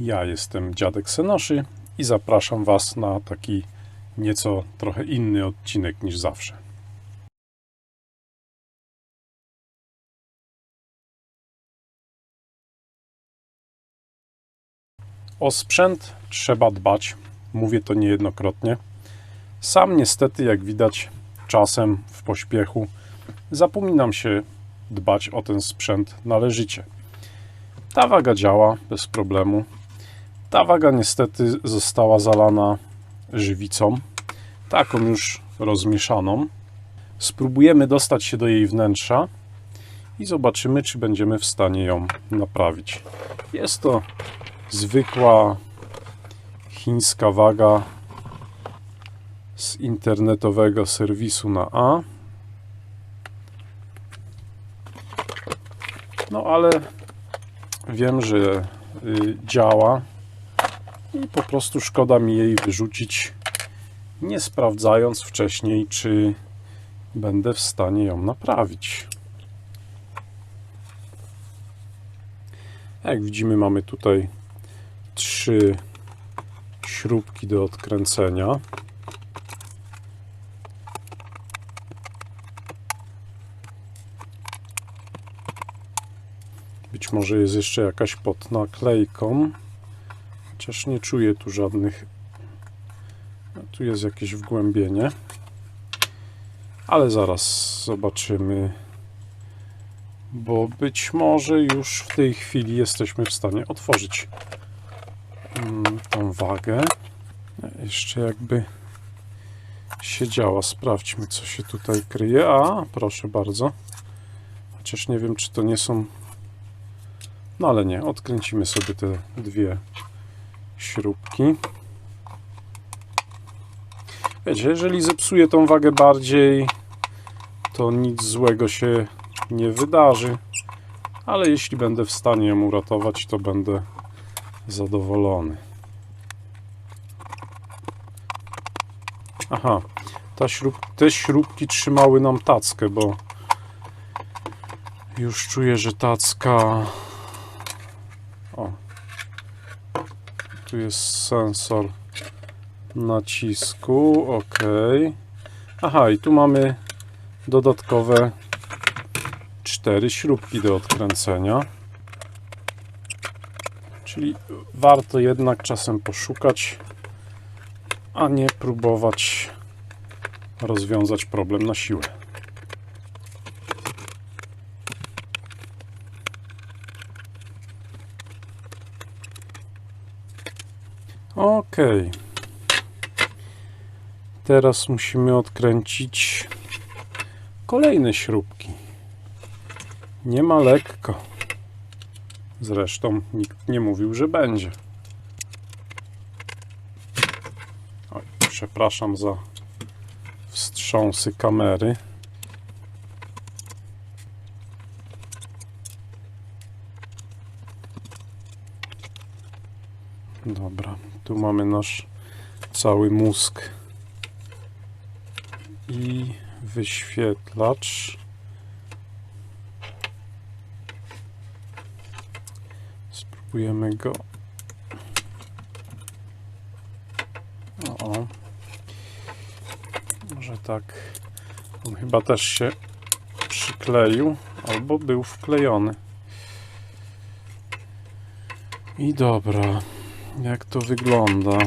Ja jestem dziadek Senoszy i zapraszam Was na taki nieco trochę inny odcinek niż zawsze. O sprzęt trzeba dbać, mówię to niejednokrotnie. Sam niestety, jak widać, czasem w pośpiechu zapominam się dbać o ten sprzęt należycie. Ta waga działa bez problemu. Ta waga niestety została zalana żywicą, taką już rozmieszaną. Spróbujemy dostać się do jej wnętrza i zobaczymy, czy będziemy w stanie ją naprawić. Jest to zwykła chińska waga z internetowego serwisu na A. No ale wiem, że y, działa i po prostu szkoda mi jej wyrzucić, nie sprawdzając wcześniej, czy będę w stanie ją naprawić. Jak widzimy, mamy tutaj trzy śrubki do odkręcenia. Być może jest jeszcze jakaś pod naklejką. Chociaż nie czuję tu żadnych. No, tu jest jakieś wgłębienie. Ale zaraz zobaczymy. Bo być może już w tej chwili jesteśmy w stanie otworzyć mm, tą wagę. Jeszcze jakby się działa. Sprawdźmy, co się tutaj kryje. A, proszę bardzo. Chociaż nie wiem, czy to nie są no ale nie, odkręcimy sobie te dwie śrubki. Wiecie, jeżeli zepsuję tą wagę bardziej, to nic złego się nie wydarzy. Ale jeśli będę w stanie ją uratować, to będę zadowolony. Aha, śrub, te śrubki trzymały nam tackę, bo już czuję, że tacka o. Tu jest sensor nacisku. OK. Aha, i tu mamy dodatkowe cztery śrubki do odkręcenia. Czyli warto jednak czasem poszukać, a nie próbować rozwiązać problem na siłę. Ok. Teraz musimy odkręcić kolejne śrubki. Nie ma lekko. Zresztą nikt nie mówił, że będzie. Oj, przepraszam za wstrząsy kamery. Dobra, tu mamy nasz cały mózg i wyświetlacz. Spróbujemy go. O. Może tak. On chyba też się przykleił albo był wklejony. I dobra jak to wygląda.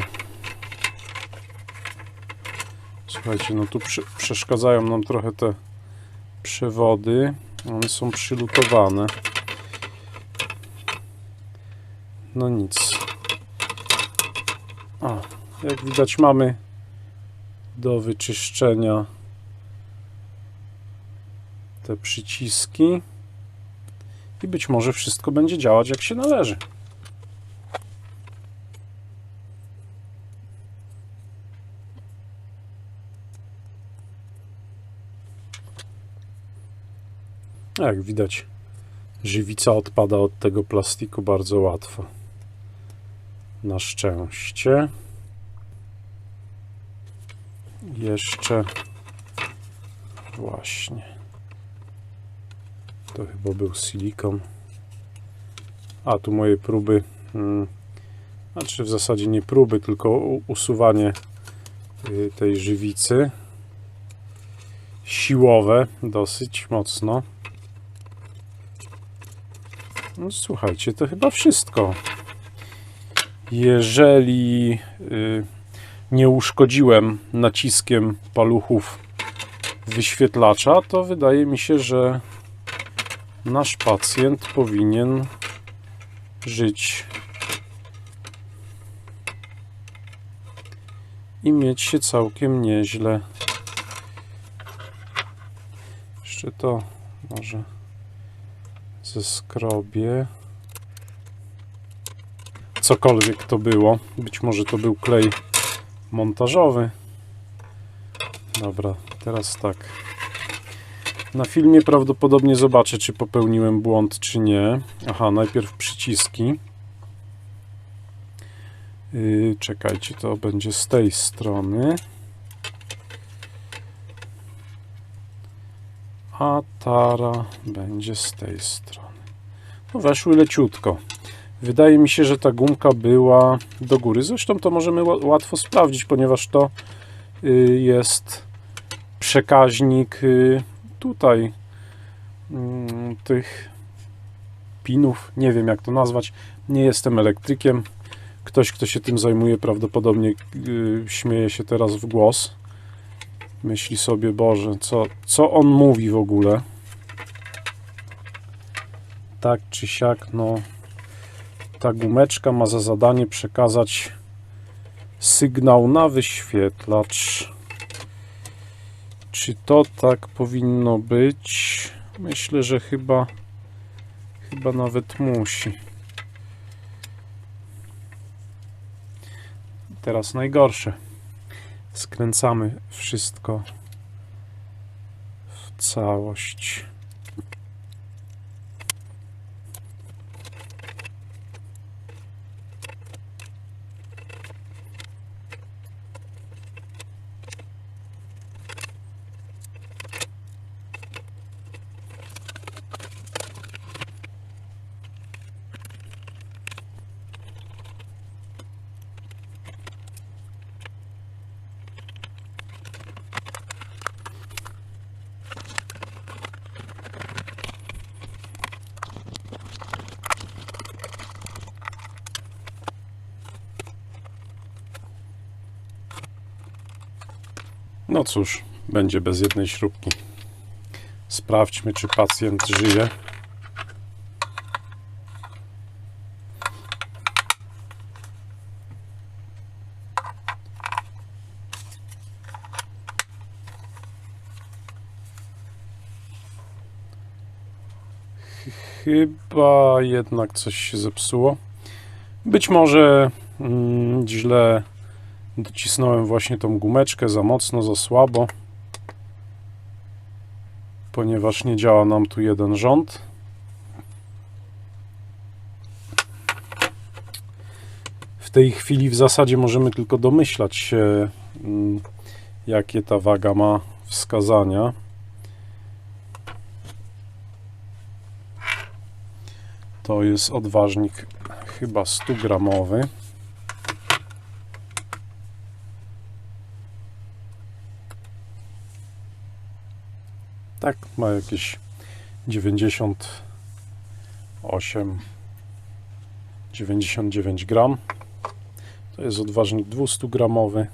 Słuchajcie, no tu przeszkadzają nam trochę te przewody. One są przylutowane. No nic. O, jak widać mamy do wyczyszczenia te przyciski i być może wszystko będzie działać jak się należy. Jak widać, żywica odpada od tego plastiku bardzo łatwo. Na szczęście. Jeszcze właśnie. To chyba był silikon. A tu moje próby mm, Znaczy w zasadzie nie próby, tylko usuwanie y, tej żywicy. Siłowe dosyć mocno. No, słuchajcie, to chyba wszystko. Jeżeli y, nie uszkodziłem naciskiem paluchów wyświetlacza, to wydaje mi się, że nasz pacjent powinien żyć i mieć się całkiem nieźle. Jeszcze to może zeskrobię. Cokolwiek to było. Być może to był klej montażowy. Dobra, teraz tak. Na filmie prawdopodobnie zobaczę, czy popełniłem błąd, czy nie. Aha, najpierw przyciski. Yy, czekajcie, to będzie z tej strony. A tara będzie z tej strony. No weszły leciutko. Wydaje mi się, że ta gumka była do góry. Zresztą to możemy ła- łatwo sprawdzić, ponieważ to y, jest przekaźnik y, tutaj mm, tych pinów. Nie wiem jak to nazwać. Nie jestem elektrykiem. Ktoś, kto się tym zajmuje, prawdopodobnie y, śmieje się teraz w głos. Myśli sobie, Boże, co, co on mówi w ogóle? Tak czy siak, no ta gumeczka ma za zadanie przekazać sygnał na wyświetlacz. Czy to tak powinno być? Myślę, że chyba chyba nawet musi. Teraz najgorsze. Skręcamy wszystko w całość. No cóż, będzie bez jednej śrubki. Sprawdźmy, czy pacjent żyje. Ch- Chyba jednak coś się zepsuło. Być może mm, źle docisnąłem właśnie tą gumeczkę za mocno, za słabo, ponieważ nie działa nam tu jeden rząd. W tej chwili w zasadzie możemy tylko domyślać się, mm, jakie ta waga ma wskazania. To jest odważnik chyba 100 gramowy. Tak, ma jakieś 98 99 gram. To jest odważnik 200 gramowy.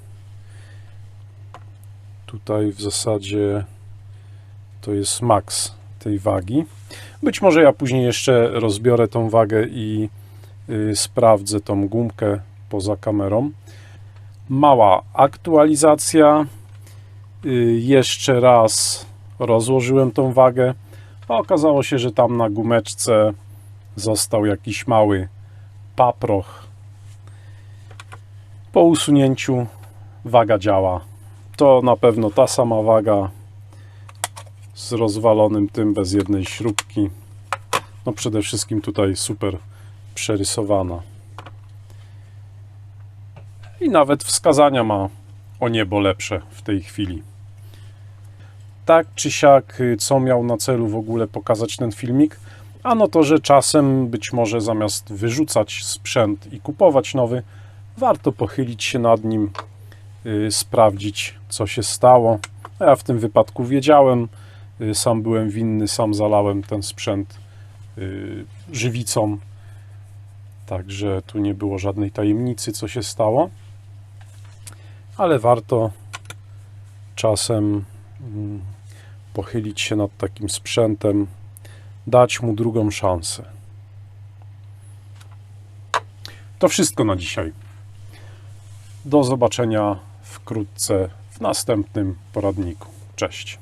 Tutaj w zasadzie to jest maks tej wagi. Być może ja później jeszcze rozbiorę tą wagę i y, sprawdzę tą gumkę poza kamerą. Mała aktualizacja. Y, jeszcze raz rozłożyłem tą wagę, a okazało się, że tam na gumeczce został jakiś mały paproch. Po usunięciu waga działa. To na pewno ta sama waga z rozwalonym tym bez jednej śrubki. No przede wszystkim tutaj super przerysowana. I nawet wskazania ma o niebo lepsze w tej chwili tak czy siak, y, co miał na celu w ogóle pokazać ten filmik, Ano to, że czasem być może zamiast wyrzucać sprzęt i kupować nowy, warto pochylić się nad nim, y, sprawdzić, co się stało. A Ja w tym wypadku wiedziałem, y, sam byłem winny, sam zalałem ten sprzęt y, żywicą. Także tu nie było żadnej tajemnicy, co się stało. Ale warto czasem mm, pochylić się nad takim sprzętem, dać mu drugą szansę. To wszystko na dzisiaj. Do zobaczenia wkrótce w następnym poradniku. Cześć.